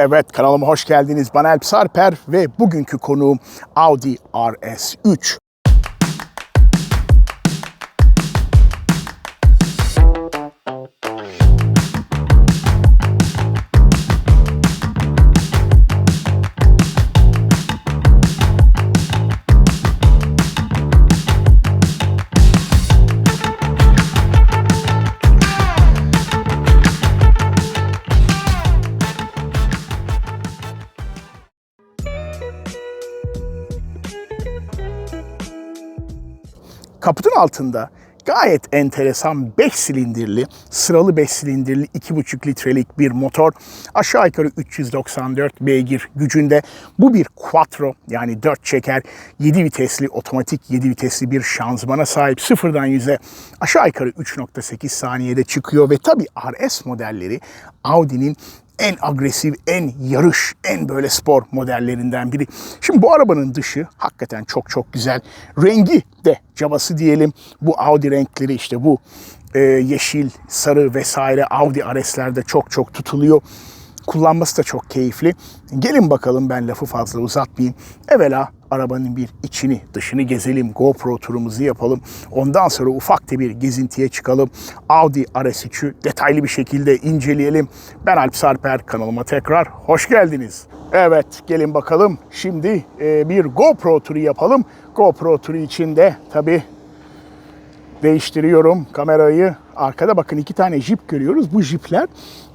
Evet kanalıma hoş geldiniz. Ben Alp Sarper ve bugünkü konuğum Audi RS3. Kaputun altında gayet enteresan 5 silindirli, sıralı 5 silindirli 2,5 litrelik bir motor. Aşağı yukarı 394 beygir gücünde. Bu bir quattro yani 4 çeker 7 vitesli otomatik 7 vitesli bir şanzımana sahip. Sıfırdan 100'e aşağı yukarı 3.8 saniyede çıkıyor ve tabi RS modelleri Audi'nin en agresif, en yarış, en böyle spor modellerinden biri. Şimdi bu arabanın dışı hakikaten çok çok güzel. Rengi de cabası diyelim. Bu Audi renkleri işte bu e, yeşil, sarı vesaire Audi RS'lerde çok çok tutuluyor. Kullanması da çok keyifli. Gelin bakalım ben lafı fazla uzatmayayım. Evvela arabanın bir içini dışını gezelim. GoPro turumuzu yapalım. Ondan sonra ufak bir gezintiye çıkalım. Audi RS3'ü detaylı bir şekilde inceleyelim. Ben Alp Sarper kanalıma tekrar hoş geldiniz. Evet gelin bakalım şimdi e, bir GoPro turu yapalım. GoPro turu için de tabii değiştiriyorum kamerayı. Arkada bakın iki tane jip görüyoruz. Bu jipler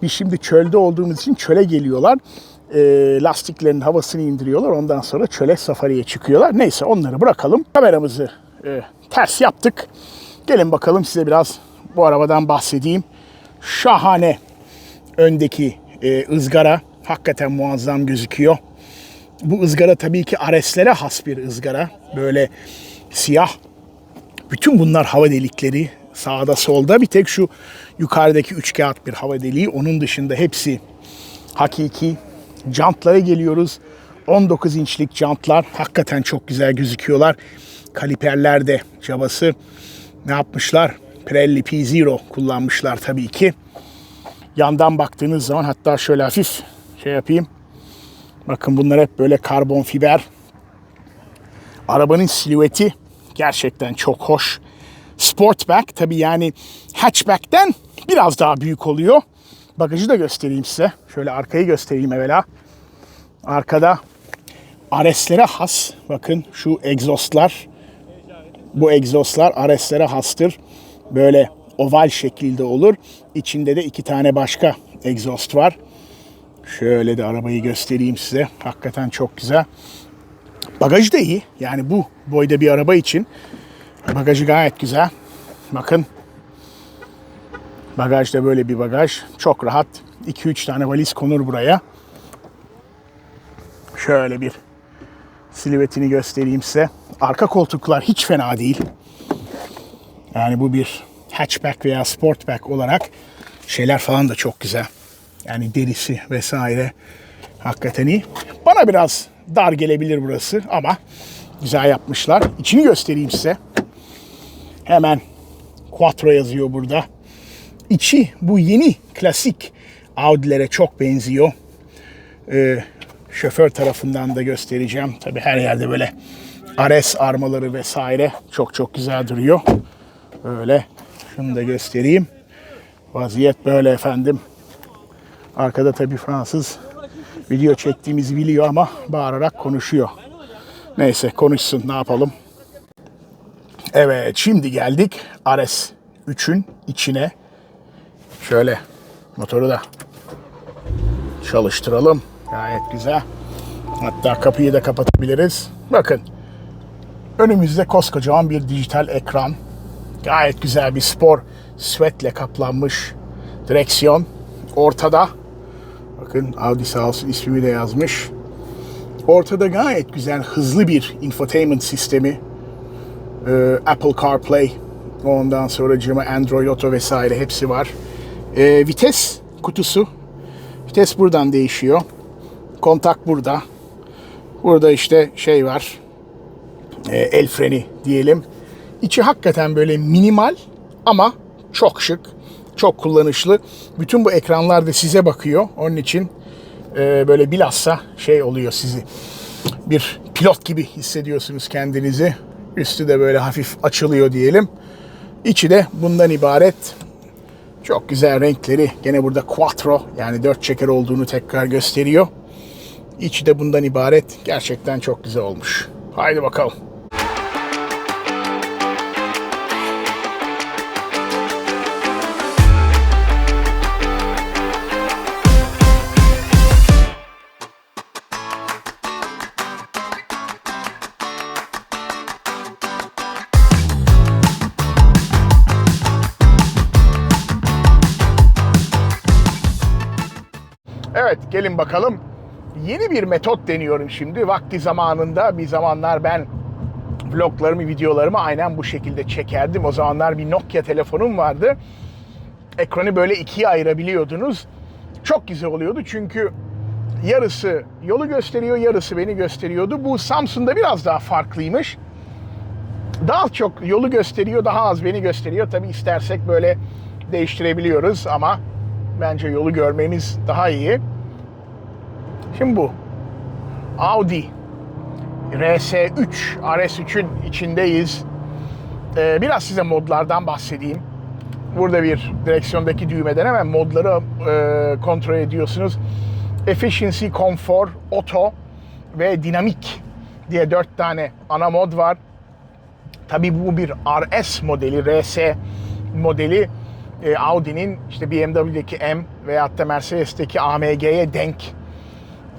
biz şimdi çölde olduğumuz için çöle geliyorlar. E, lastiklerin havasını indiriyorlar. Ondan sonra çöle safariye çıkıyorlar. Neyse onları bırakalım. Kameramızı e, ters yaptık. Gelin bakalım size biraz bu arabadan bahsedeyim. Şahane öndeki e, ızgara. Hakikaten muazzam gözüküyor. Bu ızgara tabii ki Ares'lere has bir ızgara. Böyle siyah bütün bunlar hava delikleri sağda solda bir tek şu yukarıdaki üç kağıt bir hava deliği. Onun dışında hepsi hakiki. Jantlara geliyoruz. 19 inçlik jantlar hakikaten çok güzel gözüküyorlar. Kaliperler de cabası ne yapmışlar? Pirelli P0 kullanmışlar tabii ki. Yandan baktığınız zaman hatta şöyle hafif şey yapayım. Bakın bunlar hep böyle karbon fiber. Arabanın silüeti gerçekten çok hoş. Sportback tabii yani hatchback'ten biraz daha büyük oluyor. Bagajı da göstereyim size. Şöyle arkayı göstereyim evvela. Arkada RS'lere has. Bakın şu egzostlar. Bu egzostlar RS'lere hastır. Böyle oval şekilde olur. İçinde de iki tane başka egzost var. Şöyle de arabayı göstereyim size. Hakikaten çok güzel. Bagajı da iyi. Yani bu boyda bir araba için bagajı gayet güzel. Bakın bagajda böyle bir bagaj. Çok rahat. 2-3 tane valiz konur buraya. Şöyle bir silüetini göstereyim size. Arka koltuklar hiç fena değil. Yani bu bir hatchback veya sportback olarak şeyler falan da çok güzel. Yani derisi vesaire hakikaten iyi. Bana biraz dar gelebilir burası ama güzel yapmışlar. İçini göstereyim size. Hemen Quattro yazıyor burada. İçi bu yeni klasik Audi'lere çok benziyor. Ee, şoför tarafından da göstereceğim. Tabi her yerde böyle RS armaları vesaire çok çok güzel duruyor. Böyle şunu da göstereyim. Vaziyet böyle efendim. Arkada tabi Fransız video çektiğimizi biliyor ama bağırarak konuşuyor. Neyse konuşsun ne yapalım. Evet şimdi geldik RS 3'ün içine. Şöyle motoru da çalıştıralım. Gayet güzel. Hatta kapıyı da kapatabiliriz. Bakın önümüzde koskocaman bir dijital ekran. Gayet güzel bir spor svetle kaplanmış direksiyon. Ortada Bakın Audi sağ olsun ismimi de yazmış. Ortada gayet güzel hızlı bir infotainment sistemi. Ee, Apple CarPlay, ondan sonra cima Android Auto vesaire hepsi var. Ee, vites kutusu. Vites buradan değişiyor. Kontak burada. Burada işte şey var. Ee, el freni diyelim. İçi hakikaten böyle minimal ama çok şık çok kullanışlı. Bütün bu ekranlar da size bakıyor. Onun için e, böyle bilhassa şey oluyor sizi. Bir pilot gibi hissediyorsunuz kendinizi. Üstü de böyle hafif açılıyor diyelim. İçi de bundan ibaret. Çok güzel renkleri. Gene burada quattro yani dört çeker olduğunu tekrar gösteriyor. İçi de bundan ibaret. Gerçekten çok güzel olmuş. Haydi bakalım. Evet gelin bakalım. Yeni bir metot deniyorum şimdi. Vakti zamanında bir zamanlar ben vloglarımı, videolarımı aynen bu şekilde çekerdim. O zamanlar bir Nokia telefonum vardı. Ekranı böyle ikiye ayırabiliyordunuz. Çok güzel oluyordu çünkü yarısı yolu gösteriyor, yarısı beni gösteriyordu. Bu Samsung'da biraz daha farklıymış. Daha çok yolu gösteriyor, daha az beni gösteriyor. Tabi istersek böyle değiştirebiliyoruz ama bence yolu görmeniz daha iyi. Şimdi bu. Audi RS3, RS3'ün içindeyiz. Ee, biraz size modlardan bahsedeyim. Burada bir direksiyondaki düğmeden hemen modları e, kontrol ediyorsunuz. Efficiency, Comfort, Auto ve Dinamik diye dört tane ana mod var. Tabii bu bir RS modeli, RS modeli e, Audi'nin işte BMW'deki M veyahut da Mercedes'teki AMG'ye denk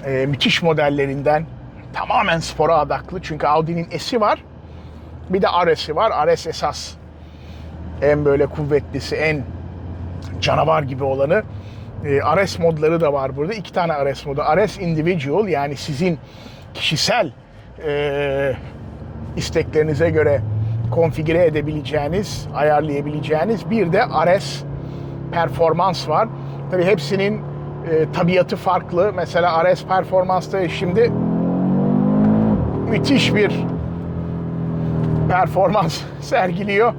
e, müthiş modellerinden tamamen spora adaklı. Çünkü Audi'nin S'i var. Bir de RS'i var. RS esas en böyle kuvvetlisi, en canavar gibi olanı. E, RS modları da var burada. İki tane RS modu. RS Individual yani sizin kişisel e, isteklerinize göre konfigüre edebileceğiniz, ayarlayabileceğiniz bir de RS performans var. Tabii hepsinin e, tabiatı farklı. Mesela RS performansta şimdi müthiş bir performans sergiliyor.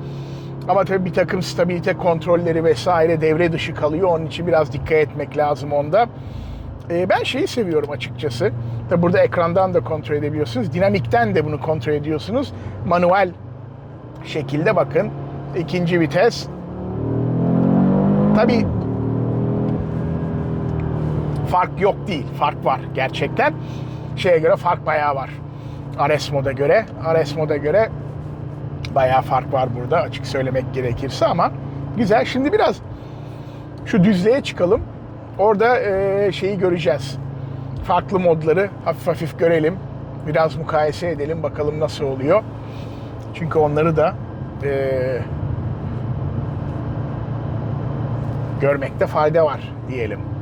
Ama tabii bir takım stabilite kontrolleri vesaire devre dışı kalıyor. Onun için biraz dikkat etmek lazım onda. E, ben şeyi seviyorum açıkçası. Tabii burada ekrandan da kontrol edebiliyorsunuz. Dinamikten de bunu kontrol ediyorsunuz. Manuel şekilde bakın. ikinci vites. Tabii fark yok değil. Fark var gerçekten. Şeye göre fark bayağı var. RS moda göre. RS moda göre bayağı fark var burada açık söylemek gerekirse ama güzel. Şimdi biraz şu düzlüğe çıkalım. Orada e, şeyi göreceğiz. Farklı modları hafif hafif görelim. Biraz mukayese edelim bakalım nasıl oluyor. Çünkü onları da e, görmekte fayda var diyelim.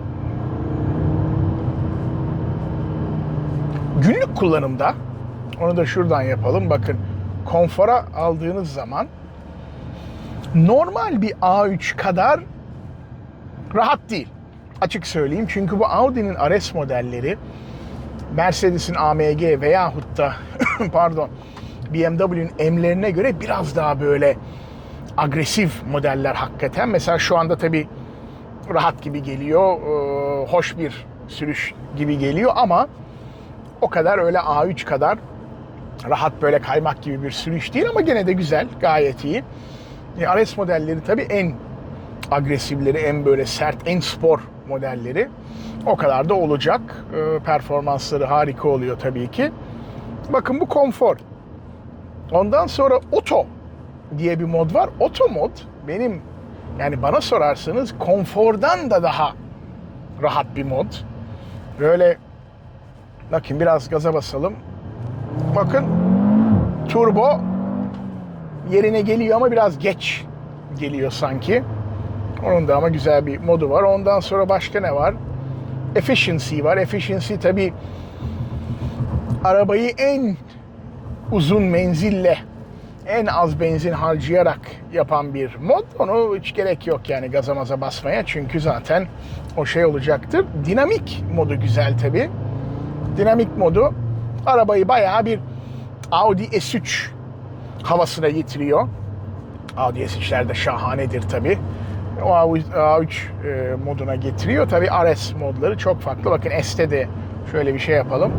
Günlük kullanımda onu da şuradan yapalım. Bakın konfora aldığınız zaman normal bir A3 kadar rahat değil. Açık söyleyeyim. Çünkü bu Audi'nin RS modelleri Mercedes'in AMG veyahut da pardon BMW'nin M'lerine göre biraz daha böyle agresif modeller hakikaten. Mesela şu anda tabii rahat gibi geliyor. Hoş bir sürüş gibi geliyor ama o kadar öyle A3 kadar rahat böyle kaymak gibi bir sürüş değil ama gene de güzel, gayet iyi. E, RS modelleri tabii en agresifleri, en böyle sert, en spor modelleri. O kadar da olacak. E, performansları harika oluyor tabii ki. Bakın bu konfor. Ondan sonra Auto diye bir mod var. Auto mod benim yani bana sorarsanız konfordan da daha rahat bir mod. Böyle bakın biraz gaza basalım. Bakın turbo yerine geliyor ama biraz geç geliyor sanki. Onun da ama güzel bir modu var. Ondan sonra başka ne var? Efficiency var. Efficiency tabi arabayı en uzun menzille en az benzin harcayarak yapan bir mod. Onu hiç gerek yok yani gaza maza basmaya çünkü zaten o şey olacaktır. Dinamik modu güzel tabi. Dinamik modu arabayı bayağı bir Audi S3 havasına getiriyor. Audi S3'ler de şahanedir tabi. O A3 e, moduna getiriyor. Tabi RS modları çok farklı. Bakın S'te de şöyle bir şey yapalım.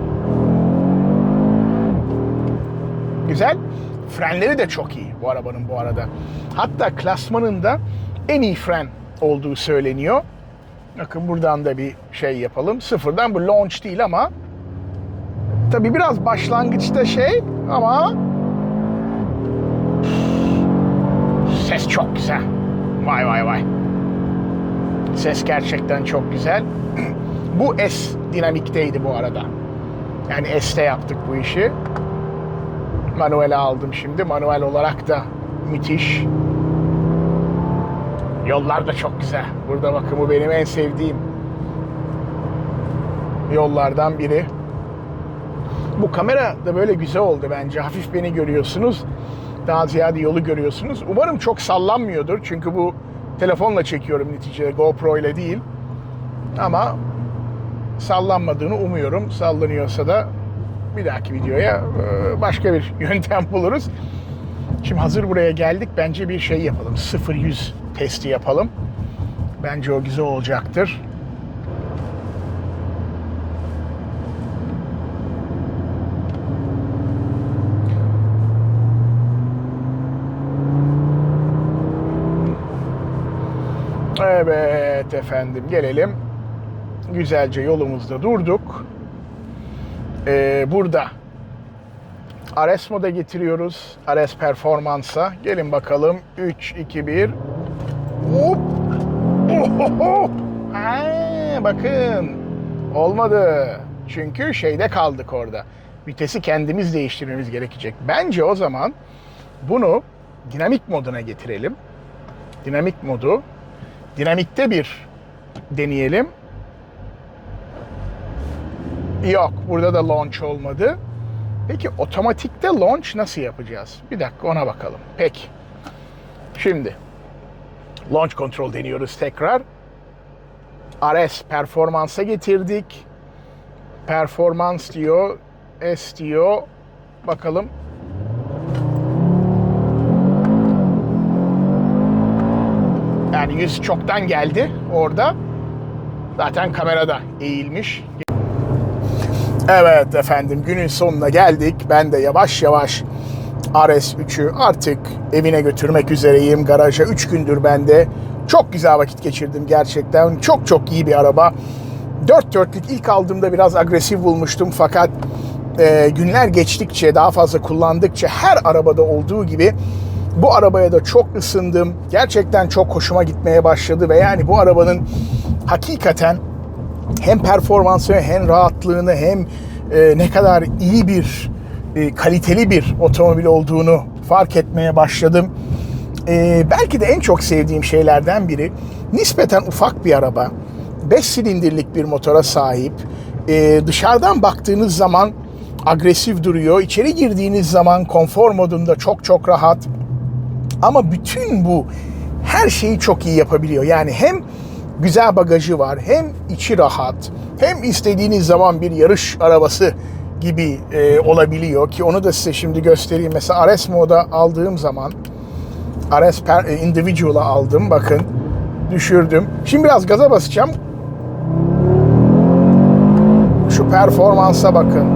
Güzel. Frenleri de çok iyi bu arabanın bu arada. Hatta klasmanında en iyi fren olduğu söyleniyor. Bakın buradan da bir şey yapalım. Sıfırdan bu launch değil ama tabi biraz başlangıçta şey ama ses çok güzel. Vay vay vay. Ses gerçekten çok güzel. bu S dinamikteydi bu arada. Yani S'te yaptık bu işi. Manuel'e aldım şimdi. Manuel olarak da müthiş. Yollar da çok güzel. Burada bakın bu benim en sevdiğim yollardan biri. Bu kamera da böyle güzel oldu bence. Hafif beni görüyorsunuz. Daha ziyade yolu görüyorsunuz. Umarım çok sallanmıyordur. Çünkü bu telefonla çekiyorum neticede. GoPro ile değil. Ama sallanmadığını umuyorum. Sallanıyorsa da bir dahaki videoya e, başka bir yöntem buluruz. Şimdi hazır buraya geldik. Bence bir şey yapalım. 0-100 testi yapalım. Bence o güzel olacaktır. Evet efendim gelelim. Güzelce yolumuzda durduk. Ee, burada RS moda getiriyoruz. RS Performance'a. Gelin bakalım. 3, 2, 1. Hop. Ohoho. Ha, bakın. Olmadı. Çünkü şeyde kaldık orada. Vitesi kendimiz değiştirmemiz gerekecek. Bence o zaman bunu dinamik moduna getirelim. Dinamik modu. Dinamikte bir deneyelim. Yok, burada da launch olmadı. Peki otomatikte launch nasıl yapacağız? Bir dakika ona bakalım. Peki. Şimdi launch control deniyoruz tekrar. RS performansa getirdik. Performans diyor, S diyor. Bakalım. Yani yüz çoktan geldi orada. Zaten kamerada eğilmiş. Evet efendim günün sonuna geldik. Ben de yavaş yavaş RS3'ü artık evine götürmek üzereyim. Garaja 3 gündür ben de çok güzel vakit geçirdim gerçekten. Çok çok iyi bir araba. Dört dörtlük ilk aldığımda biraz agresif bulmuştum fakat e, günler geçtikçe daha fazla kullandıkça her arabada olduğu gibi bu arabaya da çok ısındım. Gerçekten çok hoşuma gitmeye başladı ve yani bu arabanın hakikaten hem performansını hem rahatlığını hem e, ne kadar iyi bir e, kaliteli bir otomobil olduğunu fark etmeye başladım. E, belki de en çok sevdiğim şeylerden biri nispeten ufak bir araba. 5 silindirlik bir motora sahip. E, dışarıdan baktığınız zaman agresif duruyor. İçeri girdiğiniz zaman konfor modunda çok çok rahat. Ama bütün bu her şeyi çok iyi yapabiliyor. Yani hem güzel bagajı var, hem içi rahat, hem istediğiniz zaman bir yarış arabası gibi e, olabiliyor ki onu da size şimdi göstereyim. Mesela RS moda aldığım zaman RS per, e, Individual'a aldım bakın düşürdüm. Şimdi biraz gaza basacağım. Şu performansa bakın.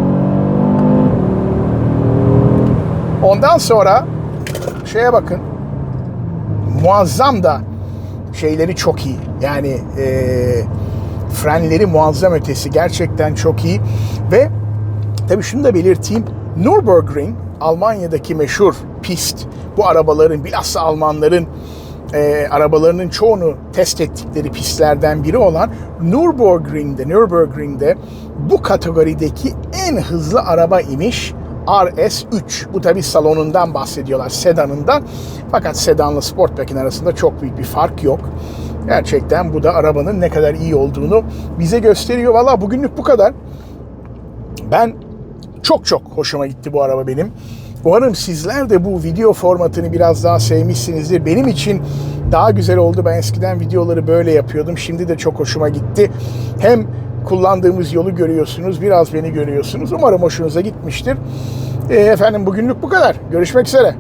Ondan sonra şeye bakın. Muazzam da şeyleri çok iyi. Yani e, frenleri muazzam ötesi. Gerçekten çok iyi. Ve tabii şunu da belirteyim. Nürburgring Almanya'daki meşhur pist. Bu arabaların bilhassa Almanların e, arabalarının çoğunu test ettikleri pistlerden biri olan Nürburgring'de, Nürburgring'de bu kategorideki en hızlı araba imiş. RS3. Bu tabi salonundan bahsediyorlar, sedanından. Fakat sedanla Sportback'in arasında çok büyük bir fark yok. Gerçekten bu da arabanın ne kadar iyi olduğunu bize gösteriyor. Valla bugünlük bu kadar. Ben çok çok hoşuma gitti bu araba benim. Umarım sizler de bu video formatını biraz daha sevmişsinizdir. Benim için daha güzel oldu. Ben eskiden videoları böyle yapıyordum. Şimdi de çok hoşuma gitti. Hem kullandığımız yolu görüyorsunuz, biraz beni görüyorsunuz. Umarım hoşunuza gitmiştir. E, efendim bugünlük bu kadar. Görüşmek üzere.